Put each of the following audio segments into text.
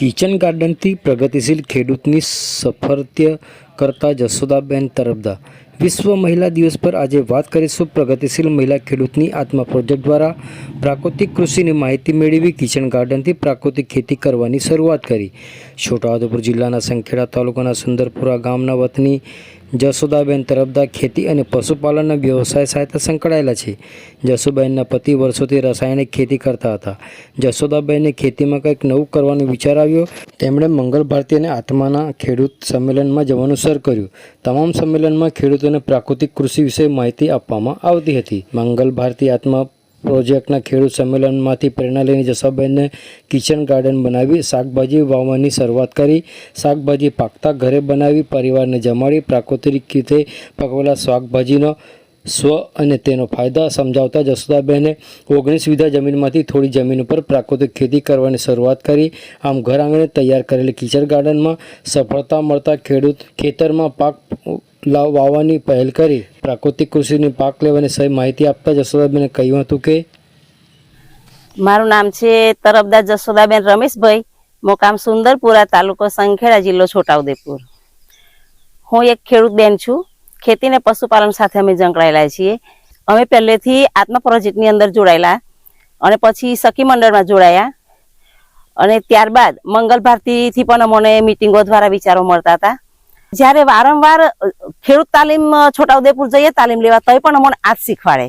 Kitchen ગાર્ડનથી પ્રગતિશીલ ખેડૂતની સફરત્ય કરતા જશોદાબેન તરફદા વિશ્વ મહિલા દિવસ પર આજે વાત કરીશું પ્રગતિશીલ મહિલા ખેડૂતની આત્મા પ્રોજેક્ટ દ્વારા. પ્રાકૃતિક કૃષિની માહિતી મેળવી કિચન ગાર્ડનથી પ્રાકૃતિક ખેતી કરવાની શરૂઆત કરી. છોટાઉદેપુર જિલ્લાના સંખેડા તાલુકાના સુંદરપુરા ગામના વતની જશોદાબેન તરફદા ખેતી અને પશુપાલનના વ્યવસાય સાથે સંકળાયેલા છે. જસુબેનના પતિ વર્ષોથી રાસાયણિક ખેતી કરતા હતા. જશોદાબેનને ખેતીમાં કંઈક નવું કરવાનો વિચાર આવ્યો. તેમણે મંગલ ભારતી અને આત્માના ખેડૂત સંમેલનમાં જવાનું સર કર્યું. તમામ સંમેલનમાં ખેડૂતોને પ્રાકૃતિક કૃષિ વિશે માહિતી આપવામાં આવતી હતી. મંગલ ભારતી આત્મા પ્રોજેક્ટના ખેડૂત સંમેલનમાંથી પ્રેરણા લઈને જસાબેનને કિચન ગાર્ડન બનાવી શાકભાજી વાવવાની શરૂઆત કરી. શાકભાજી પાકતા ઘરે બનાવી, પરિવારને જમાડી, પ્રાકૃતિક રીતે પકવેલા શાકભાજીનો સ્વ અને તેનો ફાયદા સમજાવતા જસોદાબેને ઓગણીસ વીઘા જમીનમાંથી થોડી જમીન ઉપર પ્રાકૃતિક ખેતી કરવાની શરૂઆત કરી. આમ ઘર આંગણે તૈયાર કરેલી કિચન ગાર્ડનમાં સફળતા મળતા ખેડૂત ખેતરમાં પાક વાવવાની પહેલ કરી. પ્રાકૃતિક કૃષિની પાક લેવાની સહી માહિતી આપતા જસોદાબેને કહ્યું હતું કે, મારું નામ છે તરફદાર જસોદાબેન રમેશભાઈ. મોકામ સુંદરપુરા તાલુકો સંખેડા જિલ્લો છોટાઉદેપુર. હું એક ખેડૂત બેન છું. ખેતી ને પશુપાલન સાથે અમે સંકળાયેલા છીએ. અમે પહેલેથી આત્મા પ્રોજેક્ટની અંદર જોડાયેલા અને પછી સખી મંડળમાં જોડાયા. અને ત્યારબાદ મંગલ ભારતીથી પણ અમને મિટિંગો દ્વારા વિચારો મળતા હતા. જ્યારે વારંવાર ખેડૂત તાલીમ છોટાઉદેપુર જઈએ તાલીમ લેવા, તોય પણ અમને આ જ શીખવાડે.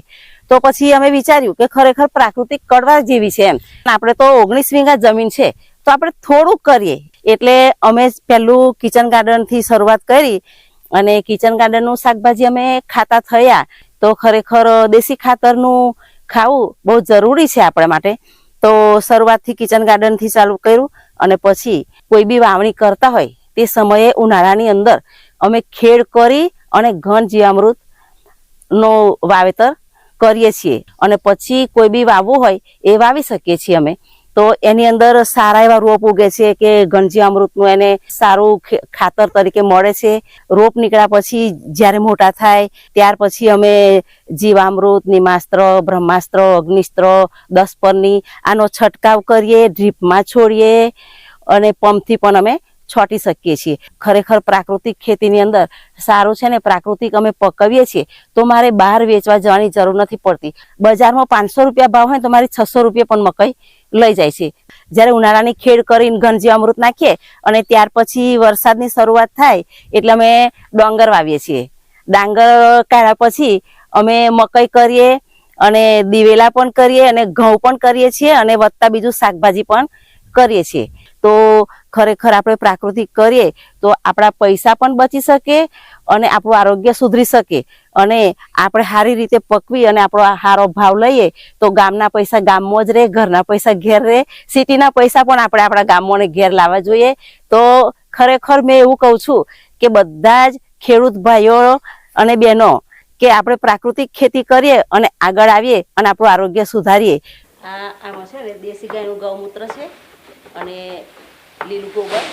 તો પછી અમે વિચાર્યું કે ખરેખર પ્રાકૃતિક કડવા જેવી છે એમ. આપણે તો ઓગણીસ વીઘા જમીન છે, તો આપણે થોડુંક કરીએ. એટલે અમે પહેલું કિચન ગાર્ડનથી શરૂઆત કરી અને કિચન ગાર્ડનનું શાકભાજી અમે ખાતા થયા તો ખરેખર દેશી ખાતરનું ખાવું બહુ જરૂરી છે આપણા માટે. તો શરૂઆતથી કિચન ગાર્ડનથી ચાલુ કર્યું અને પછી કોઈ બી વાવણી કરતા હોય તે સમયે ઉનાળાની અંદર અમે ખેડ કરી અને ઘન જીવામૃત નો વાવેતર કરીએ છીએ. અને પછી કોઈ બી વાવવું હોય એ વાવી શકીએ છીએ અમે. તો એની અંદર સારા એવા રોપ ઉગે છે કે ગંજી અમૃતનું એને સારું ખાતર તરીકે મળે છે. રોપ નીકળ્યા પછી જ્યારે મોટા થાય, ત્યાર પછી અમે જીવામૃત, નિમાસ્ત્ર, બ્રહ્માસ્ત્ર, અગ્નિસ્ત્ર દસ આનો છંટકાવ કરીએ, ડ્રીપમાં છોડીએ અને પંપથી પણ અમે છોટી શકીએ છીએ. ખરેખર પ્રાકૃતિક ખેતીની અંદર સારું છે ને પ્રાકૃતિક અમે પકવીએ છીએ, તો મારે બહાર વેચવા જવાની જરૂર નથી પડતી. બજારમાં પાંચસો રૂપિયા ભાવ હોય તો મારી છસો રૂપિયા પણ મકાઈ લઈ જાય છે. જ્યારે ઉનાળાની ખેડ કરીને ઘનજી અમૃત નાખીએ અને ત્યાર પછી વરસાદની શરૂઆત થાય એટલે અમે ડાંગર વાવીએ છીએ. ડાંગર કાઢ્યા પછી અમે મકાઈ કરીએ અને દિવેલા પણ કરીએ અને ઘઉં પણ કરીએ છીએ અને વધતા બીજું શાકભાજી પણ કરીએ છીએ. તો ખરેખર આપણે પ્રાકૃતિક કરીએ તો આપણા પૈસા પણ બચી શકે અને આપણું આરોગ્ય સુધરી શકે. અને આપણે સારી રીતે પકવી અને આપણો સારો ભાવ લઈએ તો ગામના પૈસા ગામમાં જ રહે, ઘરના પૈસા ઘેર રહે, સિટીના પૈસા પણ આપણે આપણા ગામમાં ઘેર લાવવા જોઈએ. તો ખરેખર મેં એવું કહું છું કે બધા જ ખેડૂત ભાઈઓ અને બહેનો કે આપણે પ્રાકૃતિક ખેતી કરીએ અને આગળ આવીએ અને આપણું આરોગ્ય સુધારીએ. આમાં છે ને, દેશી ગાયનું ગૌમૂત્ર છે અને લીલું ગોબર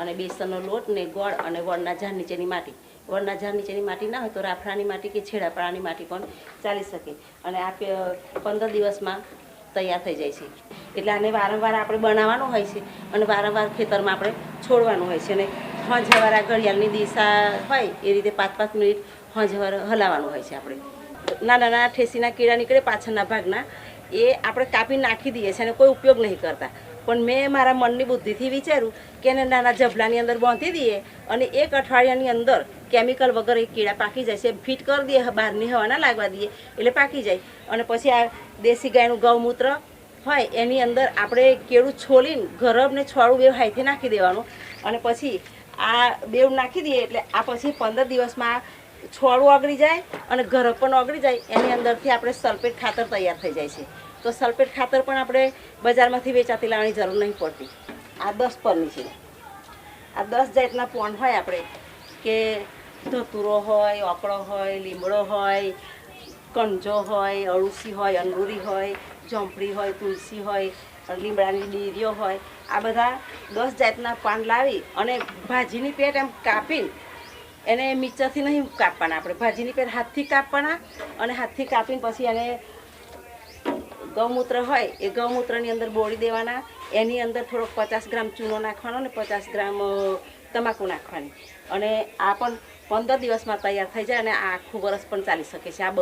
અને બેસનનો લોટ ને ગોળ અને વળના ઝાડ નીચેની માટી. વળના ઝાડ નીચેની માટી ના હોય તો રાફડાની માટી કે છેડાપડાની માટી પણ ચાલી શકે અને આ પંદર દિવસમાં તૈયાર થઈ જાય છે. એટલે આને વારંવાર આપણે બનાવવાનું હોય છે અને વારંવાર ખેતરમાં આપણે છોડવાનું હોય છે અને હંજવાર આ ઘડિયાળની દિશા હોય એ રીતે પાંચ પાંચ મિનિટ હંજવાર હલાવવાનું હોય છે આપણે. નાના નાના ઠેસીના કીડા નીકળે પાછળના ભાગના એ આપણે કાપી નાખી દઈએ છીએ અને કોઈ ઉપયોગ નહીં કરતા. પણ મેં મારા મનની બુદ્ધિથી વિચાર્યું કે એને નાના જભલાની અંદર બાંધી દઈએ અને એક અઠવાડિયાની અંદર કેમિકલ વગર એ કીડા પાકી જાય છે. ફિટ કરી દઈએ, બહારની હવા ના લાગવા દઈએ, એટલે પાકી જાય. અને પછી આ દેશી ગાયનું ગૌમૂત્ર હોય, એની અંદર આપણે કેળું છોલીને ગરબ ને છોડું બેવ હાઈથી નાખી દેવાનું. અને પછી આ બેવ નાખી દઈએ, એટલે આ પછી પંદર દિવસમાં છોડું ઓગળી જાય અને ગરબ પણ ઓગળી જાય. એની અંદરથી આપણે સલ્ફેટ ખાતર તૈયાર થઈ જાય છે. તો સલ્ફેટ ખાતર પણ આપણે બજારમાંથી વેચાતી લાવવાની જરૂર નહીં પડતી. આ દસ પરની છે. આ દસ જાતના પોણ હોય આપણે, કે ધતુરો હોય, ઓકળો હોય, લીમડો હોય, કંજો હોય, અળુસી હોય, અંગુરી હોય ઝોંપડી હોય, તુલસી હોય, લીમડાની ડીરીઓ હોય, આ બધા દસ જાતના પાન લાવી અને ભાજીની પેટ એમ કાપીને એને મિક્સરથી નહીં કાપવાના આપણે, ભાજીની પેટ હાથથી કાપવાના અને હાથથી કાપીને પછી એને ગૌમૂત્ર હોય, એ ગૌમૂત્રની અંદર બોળી દેવાના. એની અંદર થોડોક પચાસ ગ્રામ ચૂનો નાખવાનો ને પચાસ ગ્રામ તમાકુ નાખવાની. અને આ પણ પંદર દિવસમાં તૈયાર થઈ જાય અને આ આખું વરસ પણ ચાલી શકે છે. આ